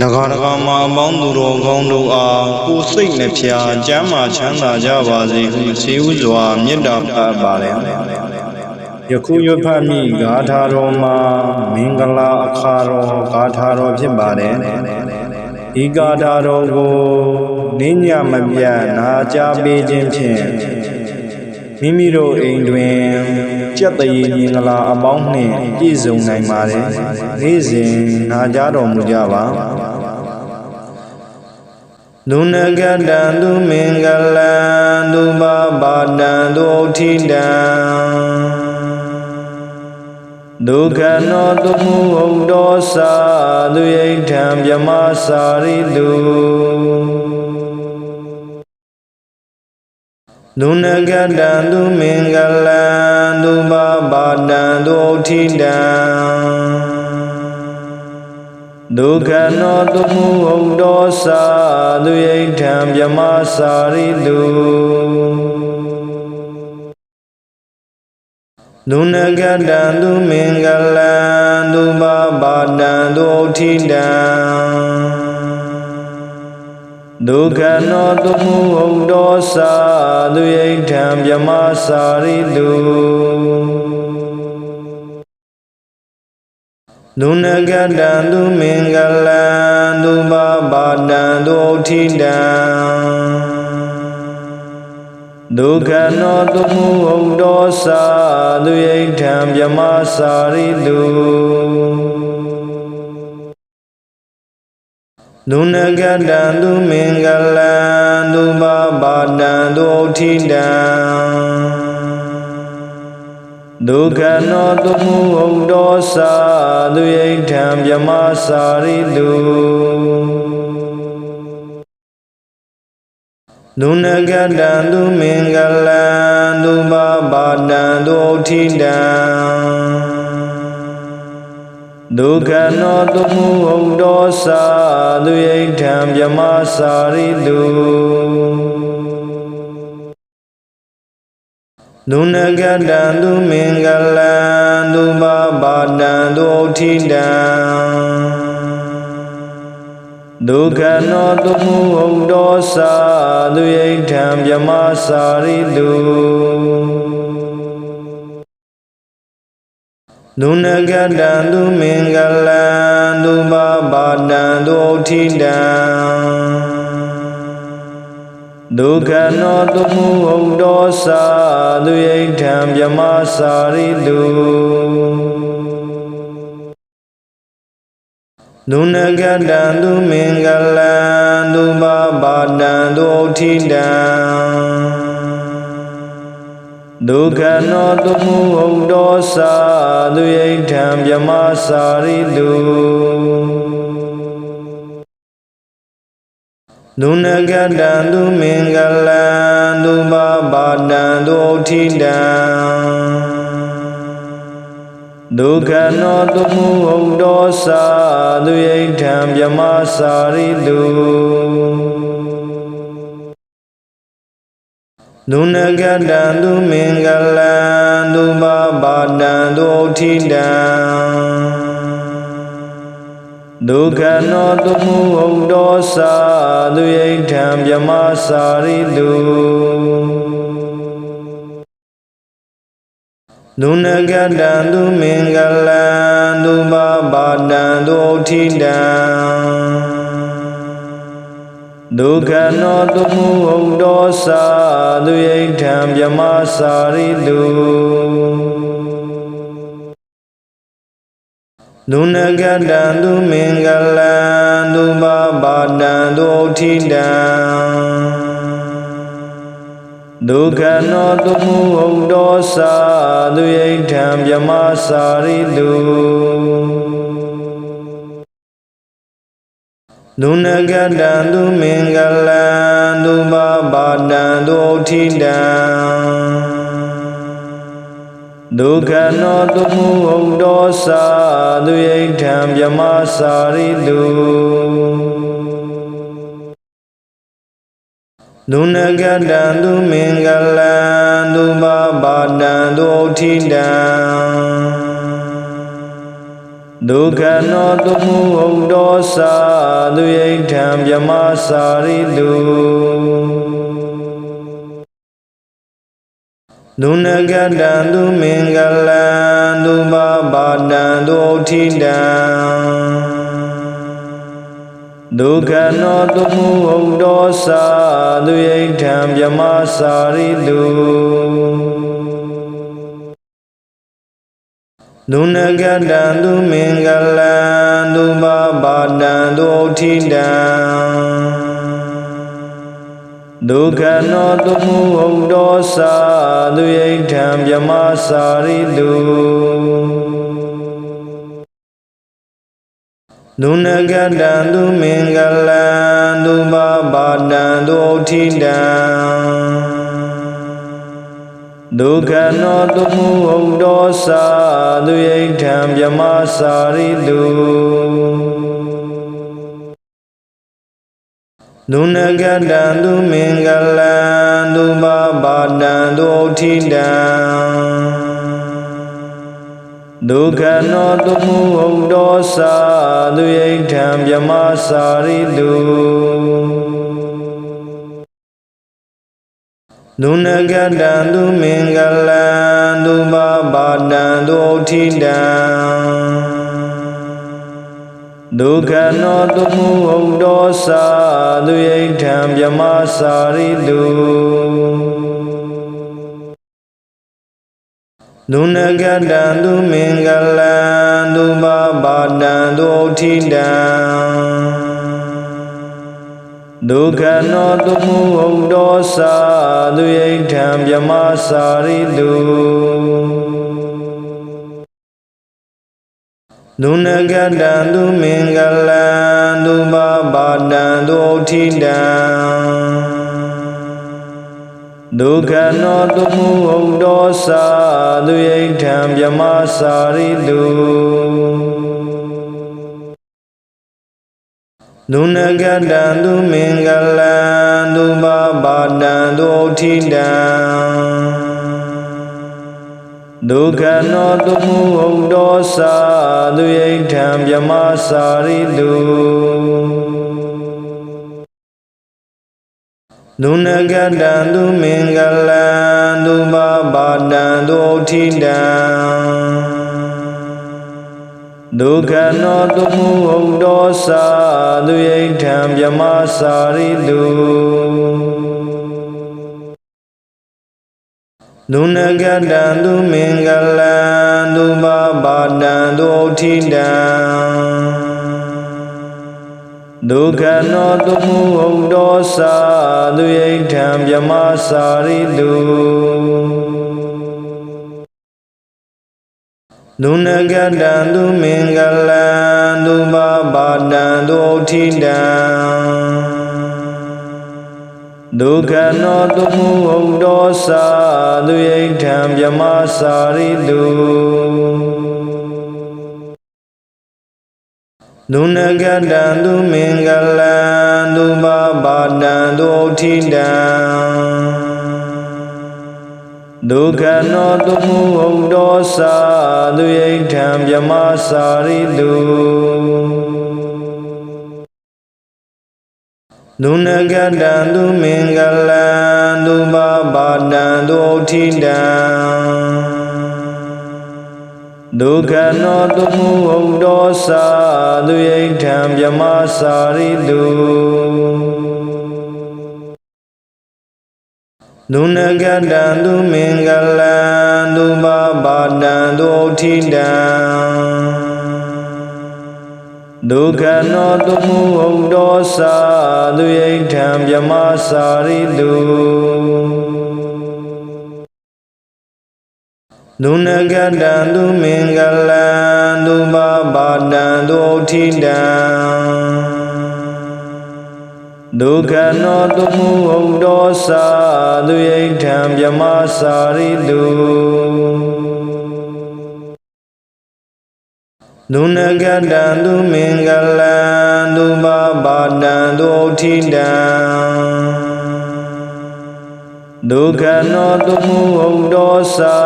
ဒဂါဒဂါမှာအပေါင်းသူတော်ကောင်းတို့အားကိုယ်စိတ်နှဖျားကျမ်းမာချမ်းသာကြပါစေဟုဆေဥစွာမေတ္တာဖတ်ပါれယခုရွတ်ဖတ်မိဂါထာတော်မှာမင်္ဂလာအခါတော်ဂါထာတော်ဖြစ်ပါတယ်ဤဂါထာတော်ကိုနိညာမပြတ်နာကြားပေးခြင်းဖြင့်မိမိတို့အိမ်တွင် ကြက်တရေမင်္ဂလာအပေါင်းနှင့်ပြည့်စုံနိုင်ပါတယ်နေ့စဉ်နာကြားတော်မူကြပါဒုနဂတံသူမင်္ဂလံသူဘာပါတံသူဩထိတံဒုက္ခနောသူမူဟုတ်တော်စာသူယိထံမြမစာရိတု ဒုနဂတံသူမင်္ဂလံသူဘာပါတံသူဩထိတံဒုက္ခနောသူမူဟုတ်တော်စာသူယိထံမြမစာရိတုဒုနဂတံသူမင်္ဂလံသူဘာပါတံသူဩထိတံ ဒုက္ခနောသူမူဟုတ်တော်စာသူယိထံမြမစာရိတုဒုနဂတံသူမင်္ဂလံသူဘာပါတံသူဩထိတံဒုက္ခနောသူမူဟုတ်တော်စာသူယိထံမြမစာရိတု ဒုနဂတံသူမင်္ဂလံသူဘာပါတံသူဩထိတံဒုက္ခနောသူမူဟုတ်တော်စာသူယိထံမြမစာရိတုဒုနဂတံသူမင်္ဂလံသူဘာပါတံသူဩထိတံ ဒုက္ခနောသူမူဟုတ်တော်စာသူယိထံမြမစာရိတုဒုနဂတံသူမင်္ဂလံသူဘာပါတံသူဩထိတံဒုက္ခနောသူမူဟုတ်တော်စာသူယိထံမြမစာရိတု ဒုနဂတံသူမင်္ဂလံသူဘာပါတံသူဩထိတံဒုက္ခနောသူမူဟုတ်တော်စာသူယိထံမြမစာရိတုဒုနဂတံသူမင်္ဂလံသူဘာပါတံသူဩထိတံ ဒုက္ခနောသူမူဟုတ်တော်စာသူယိထံမြမစာရိတုဒုနဂတံသူမင်္ဂလံသူဘာပါတံသူဩထိတံဒုက္ခနောသူမူဟုတ်တော်စာသူယိထံမြမစာရိတု ဒုနဂတံသူမင်္ဂလံသူဘာပါတံသူဩထိတံဒုက္ခနောသူမူဟုတ်တော်စာသူယိထံမြမစာရိတုဒုနဂတံသူမင်္ဂလံသူဘာပါတံသူဩထိတံ ဒုက္ခနောသူမူဟုတ်တော်စာသူယိထံမြမစာရိတုဒုနဂတံသူမင်္ဂလံသူဘာပါတံသူဩထိတံဒုက္ခနောသူမူဟုတ်တော်စာသူယိထံမြမစာရိတု ဒုနဂတံသူမင်္ဂလံသူဘာပါတံသူဩထိတံဒုက္ခနောသူမူဟုတ်တော်စာသူယိထံမြမစာရိတုဒုနဂတံသူမင်္ဂလံသူဘာပါတံသူဩထိတံ ဒုက္ခနောတုမှုဟုတ်တော်စာသူယိထံမြမစာရိတုဒုနဂတံသူမင်္ဂလံသူဘာဘာတံသူဩထိတံဒုက္ခနောတုမှုဟုတ်တော်စာသူယိထံမြမစာရိတု ဒုနဂတံသူမင်္ဂလံသူဘာဘာတံသူဩထိတံဒုက္ခနောတုမှုဟုတ်တော်စာသူယိထံမြမစာရိတုဒုနဂတံသူမင်္ဂလံသူဘာဘာတံသူဩထိတံ ဒုက္ခနောတုမှုဟုတ်တော်စာသူယိထံမြမစာရိတုဒုနဂတံသူမင်္ဂလံသူဘာဘာတံသူဩထိတံဒုက္ခနောတုမှုဟုတ်တော်စာသူယိထံမြမစာရိတု ဒုနဂတံသူမင်္ဂလံသူဘာဘာတံသူဩထိတံဒုက္ခနောတုမှုဟုတ်တော်စာသူယိထံမြမစာရိတုဒုနဂတံသူမင်္ဂလံသူဘာဘာတံသူဩထိတံ ဒုက္ခနောတုမှုဟုတ်တော်စာသူယိထံမြမစာရိတုဒုနဂတံသူမင်္ဂလံသူဘာဘာတံသူဩထိတံဒုက္ခနောတုမှုဟုတ်တော်စာသူယိထံမြမစာရိတု ဒုနဂတံသူမင်္ဂလံသူဘာဘာတံသူဩထိတံဒုက္ခနောတုမှုဟုတ်တော်စာသူယိထံမြမစာရိတုဒုနဂတံသူမင်္ဂလံသူဘာဘာတံသူဩထိတံဒုက္ခနောတုမှုဟုတ်တော်စာသူယိထံ မြမစာရိတုဒုနဂတံသူမင်္ဂလံသူဘာဘာတံသူဩထိတံဒုက္ခနောတုမှုဟုတ်တော်စာသူယိထံမြမစာရိတု ဒုနဂတံသူမင်္ဂလံသူဘာဘာတံသူဩထိတံဒုက္ခနောတုမှုဟုတ်တော်စာသူယိထံမြမစာရိတုဒုနဂတံသူမင်္ဂလံသူဘာဘာတံသူဩထိတံ ဒုက္ခနောတုမှုဟုတ်တော်စာသူယိထံမြမစာရိတုဒုနဂတံသူမင်္ဂလံသူဘာဘာတံသူဩထိတံဒုက္ခနောတုမှုဟုတ်တော်စာသူယိထံမြမစာရိတု ဒုနဂတံသူမင်္ဂလံသူဘာဘာတံသူဩထိတံဒုက္ခနောတုမှုဟုတ်တော်စာသူယိထံမြမစာရိတုဒုနဂတံသူမင်္ဂလံသူဘာဘာတံသူဩထိတံ ဒုက္ခနောတုမှုဟုတ်တော်စာသူယိထံမြမစာရိတုဒုနဂတံသူမင်္ဂလံသူဘာဘာတံသူဩထိတံဒုက္ခနောတုမှုဟုတ်တော်စာ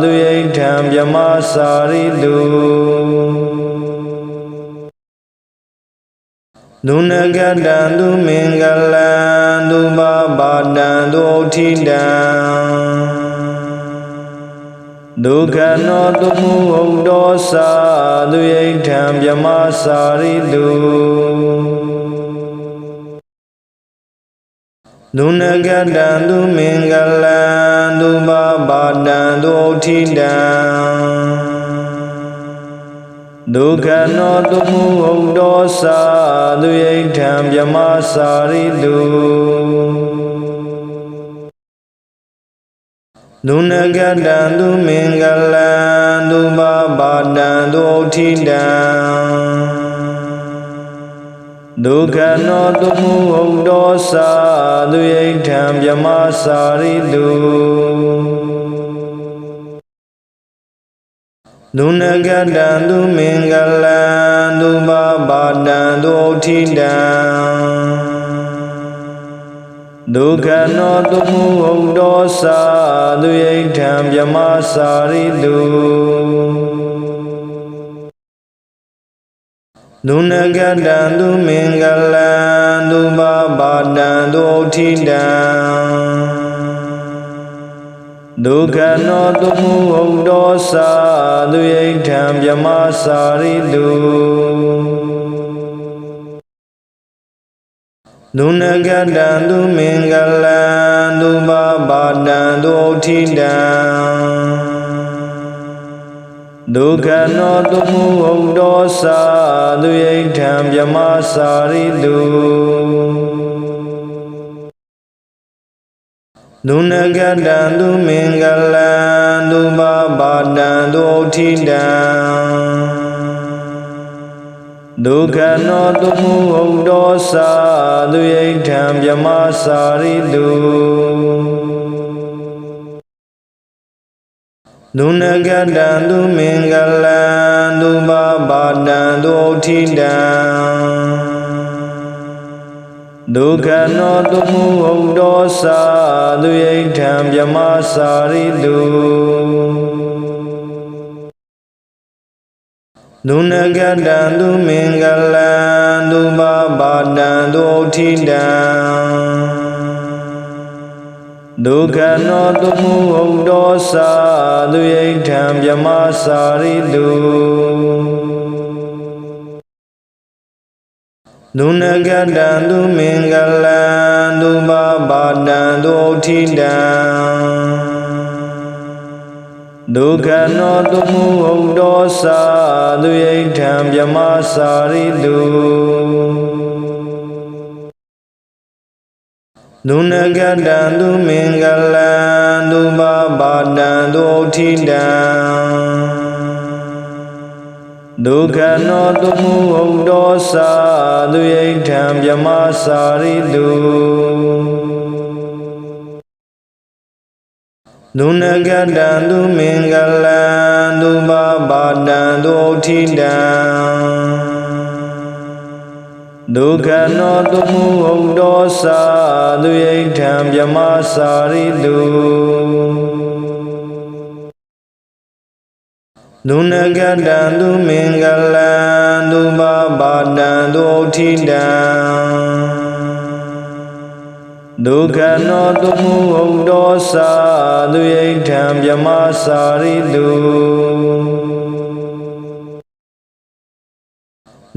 သူယိထံမြမစာရိတု ဒုနဂတံသူမင်္ဂလံသူပါပါတံသူဩထိတံဒုက္ခနောသူမူဟုတ်တော်စာသူယိဋ္ဌံမြမစာရိတုဒုနဂတံသူမင်္ဂလံသူပါပါတံသူဩထိတံ ဒုက္ခနောသူမူဟုတ်တော်စာသူယိဋ္ဌံမြမစာရိတုဒုနဂတံသူမင်္ဂလံသူပါပါတံသူဩထိတံဒုက္ခနောသူမူဟုတ်တော်စာသူယိဋ္ဌံမြမစာရိတု ဒုနဂတံသူမင်္ဂလံသူပါပါတံသူဩထိတံဒုက္ခနောသူမူဟုတ်တော်စာသူယိဋ္ဌံမြမစာရိတုဒုနဂတံသူမင်္ဂလံသူပါပါတံသူဩထိတံ ဒုက္ခနောသူမူဟုတ်တော်စာသူယိဋ္ဌံမြမစာရိတုဒုနဂတံသူမင်္ဂလံသူပါပါတံသူဩထိတံဒုက္ခနောသူမူဟုတ်တော်စာသူယိဋ္ဌံမြမစာရိတု ဒုနဂတံသူမင်္ဂလံသူပါပါတံသူဩထိတံဒုက္ခနောသူမူဟုတ်တော်စာသူယိဋ္ဌံမြမစာရိတုဒုနဂတံသူမင်္ဂလံသူပါပါတံသူဩထိတံ ဒုက္ခနောသူမူဟုတ်တော်စာသူယိဋ္ဌံမြမစာရိတုဒုနဂတံသူမင်္ဂလံသူပါပါတံသူဩထိတံဒုက္ခနောသူမူဟုတ်တော်စာသူယိဋ္ဌံမြမစာရိတု ဒုနဂတံသူမင်္ဂလံသူပါပါတံသူဩထိတံဒုက္ခနောသူမူဟုတ်တော်စာသူယိဋ္ဌံမြမစာရိတုဒုနဂတံသူမင်္ဂလံသူပါပါတံသူဩထိတံ ဒုက္ခနောသူမူဟုတ်တော်စာသူယိဋ္ဌံမြမစာရိတုဒုနဂတံသူမင်္ဂလံသူပါပါတံသူဩထိတံဒုက္ခနောသူမူဟုတ်တော်စာသူယိဋ္ဌံမြမစာရိတု ဒုနဂတံသူမင်္ဂလံသူပါပါတံသူဩထိတံဒုက္ခနောသူမူဟုတ်တော်စာသူယိဋ္ဌံမြမစာရိတု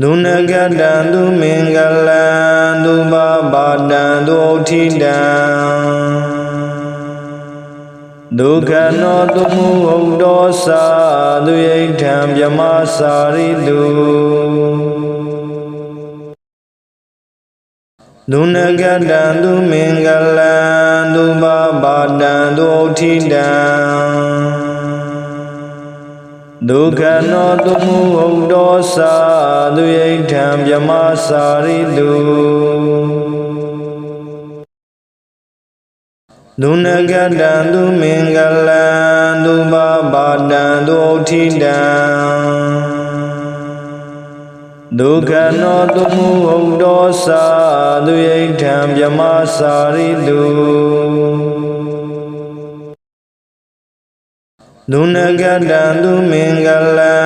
ဒုနဂတံသူမင်္ဂလံသူပါပါတံသူဩထိတံ ဒုက္ခနောသူမူဟုတ်တော်စာသူယိဋ္ဌံမြမစာရိတုဒုနဂတံသူမင်္ဂလံသူပါပါတံသူဩထိတံဒုက္ခနောသူမူဟုတ်တော်စာသူယိဋ္ဌံမြမစာရိတု ဒုနဂတံသူမင်္ဂလံသူပါပါတံသူဩထိတံဒုက္ခနောသူမူဟုတ်တော်စာသူယိဋ္ဌံမြမစာရိတုဒုနဂတံသူမင်္ဂလံ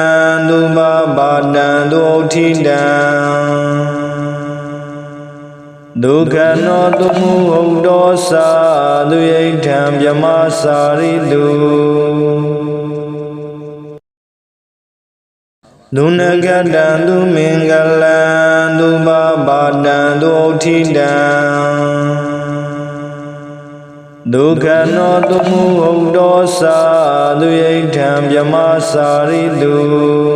သူပါပါတံသူဩထိတံ ဒုက္ခနောတုမှုဟုတ်တော်သာသူယိဋ္ဌံမြမစာရိတုဒုနဂတံသူမင်္ဂလံသူပါပါတံသူဥထိတံဒုက္ခနောတုမှုဟုတ်တော်သာသူယိဋ္ဌံမြမစာရိတု